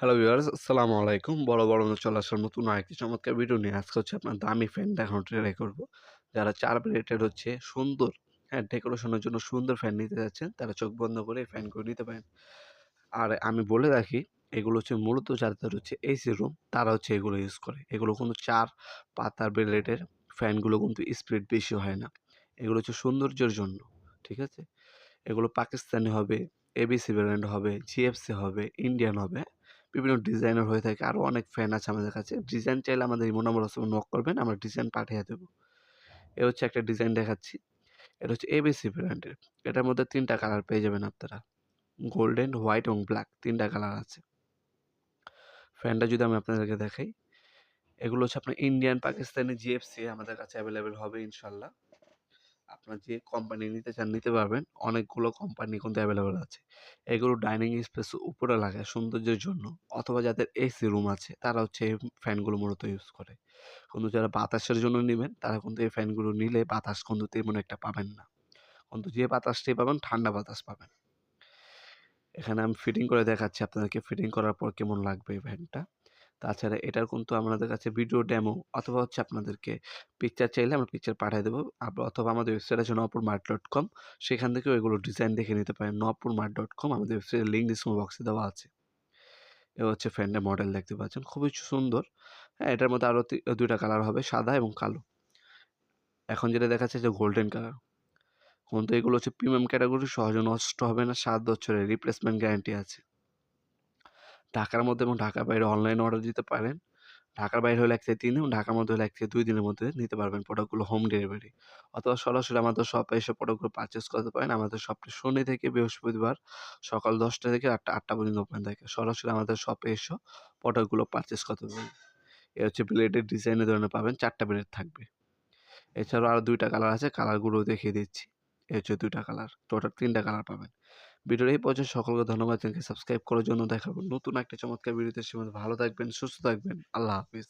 Hello viewers আসসালামু আলাইকুম বড় বড় চলে আসার নতুন আরেকটি চমৎকার ভিডিও নিয়ে আজকে হচ্ছে আপনার দামি ফ্যান দেখানো ট্রাই করব যারা চার প্লেটের হচ্ছে সুন্দর হ্যাঁ ডেকোরেশনের জন্য সুন্দর ফ্যান নিতে যাচ্ছেন, তারা চোখ বন্ধ করে এই ফ্যানগুলো নিতে পারেন। আর আমি বলে রাখি, এগুলো হচ্ছে মূলত যাদের হচ্ছে এসি রুম তারা হচ্ছে এগুলো ইউজ করে। এগুলো কোনো চার পাতার ব্লেডের ফ্যানগুলো কিন্তু স্পিড বেশি হয় না। এগুলো হচ্ছে সৌন্দর্যের জন্য, ঠিক আছে? এগুলো পাকিস্তানি হবে এবিসি ব্র্যান্ড হবে জিএফসি হবে ইন্ডিয়ান হবে বিভিন্ন ডিজাইনের হয়ে থাকে। আরও অনেক ফ্যান আছে আমাদের কাছে। ডিজাইন চাইলে আমাদের ইমো নম্বর আছে নক করবেন, আমরা ডিজাইন পাঠিয়ে দেবো। এ হচ্ছে একটা ডিজাইন দেখাচ্ছি। এটা হচ্ছে এবিসি ব্র্যান্ডের এটার মধ্যে তিনটা কালার পেয়ে যাবেন আপনারা। গোল্ডেন হোয়াইট এবং ব্ল্যাক তিনটা কালার আছে। ফ্যানটা যদি আমি আপনাদেরকে দেখাই, এগুলো হচ্ছে আপনার ইন্ডিয়ান পাকিস্তানি জিএফসি আমাদের কাছে অ্যাভেলেবেল হবে ইনশাল্লাহ। আপনার যে কোম্পানি নিতে চান, নিতে পারবেন। অনেকগুলো কোম্পানি কিন্তু অ্যাভেলেবেল আছে। এগুলো ডাইনিং স্পেস উপরে লাগায় সৌন্দর্যের জন্য। অথবা যাদের এসি রুম আছে, তারা হচ্ছে এই ফ্যানগুলো মূলত ইউজ করে। কিন্তু যারা বাতাসের জন্য নেবেন, তারা কিন্তু এই ফ্যানগুলো নিলে বাতাস কিন্তু তেমন একটা পাবেন না। কিন্তু যে বাতাসটাই পাবেন, ঠান্ডা বাতাস পাবেন। এখানে আমি ফিটিং করে দেখাচ্ছি আপনাদেরকে। ফিটিং করার পর কেমন লাগবে এই ফ্যানটা তাছাড়া এটার কিন্তু আমাদের কাছে ভিডিও ডেমো অথবা হচ্ছে আপনাদেরকে পিকচার চাইলে আমরা পিকচার পাঠিয়ে দেবো। অথবা আমাদের ওয়েবসাইট আছে নপুর মার্ট ডট কম সেখান থেকেও এগুলো ডিজাইন দেখে নিতে পারেন। নপুর মার্ট ডট কম আমাদের ওয়েবসাইটের লিঙ্ক ডিসক্রিপশন বক্সে দেওয়া আছে। এ হচ্ছে ফ্যানটা মডেল দেখতে পাচ্ছেন। খুবই সুন্দর। হ্যাঁ এটার মধ্যে আরও দুইটা কালার হবে, সাদা এবং কালো। এখন যেটা দেখাচ্ছে যে গোল্ডেন কালার কিন্তু এগুলো হচ্ছে প্রিমিয়াম ক্যাটাগরি সহজে নষ্ট হবে না। সাত বছরের রিপ্লেসমেন্ট গ্যারান্টি আছে। ঢাকার মধ্যে এবং ঢাকার বাইরে অনলাইন অর্ডার দিতে পারেন। ঢাকার বাইরে হলে এক থেকে তিন এবং ঢাকার মধ্যে হলে এক থেকে দুই দিনের মধ্যে নিতে পারবেন প্রোডাক্টগুলো হোম ডেলিভারি অথবা সরাসরি আমাদের শপে এসে প্রোডাক্টগুলো পারচেস করতে পারেন। আমাদের শপটি শনি থেকে বৃহস্পতিবার সকাল দশটা থেকে আটটা আটটা পর্যন্ত ওপেন থাকে। সরাসরি আমাদের শপে এসে প্রোডাক্টগুলো পারচেস করতে পারেন এ হচ্ছে ব্লেডের ডিজাইনের ধরনের পাবেন, চারটা ব্লেড থাকবে। এছাড়াও আরও দুইটা কালার আছে কালারগুলো দেখিয়ে দিচ্ছি। এ হচ্ছে দুইটা কালার টোটাল তিনটা কালার পাবেন। ভিডিওর এই পর্যন্ত সকলকে ধন্যবাদ চ্যানেলকে সাবস্ক্রাইব করার জন্য দেখাবো নতুন একটা চমৎকার ভিডিওতে। সে ভালো থাকবেন, সুস্থ থাকবেন। আল্লাহ হাফিজ।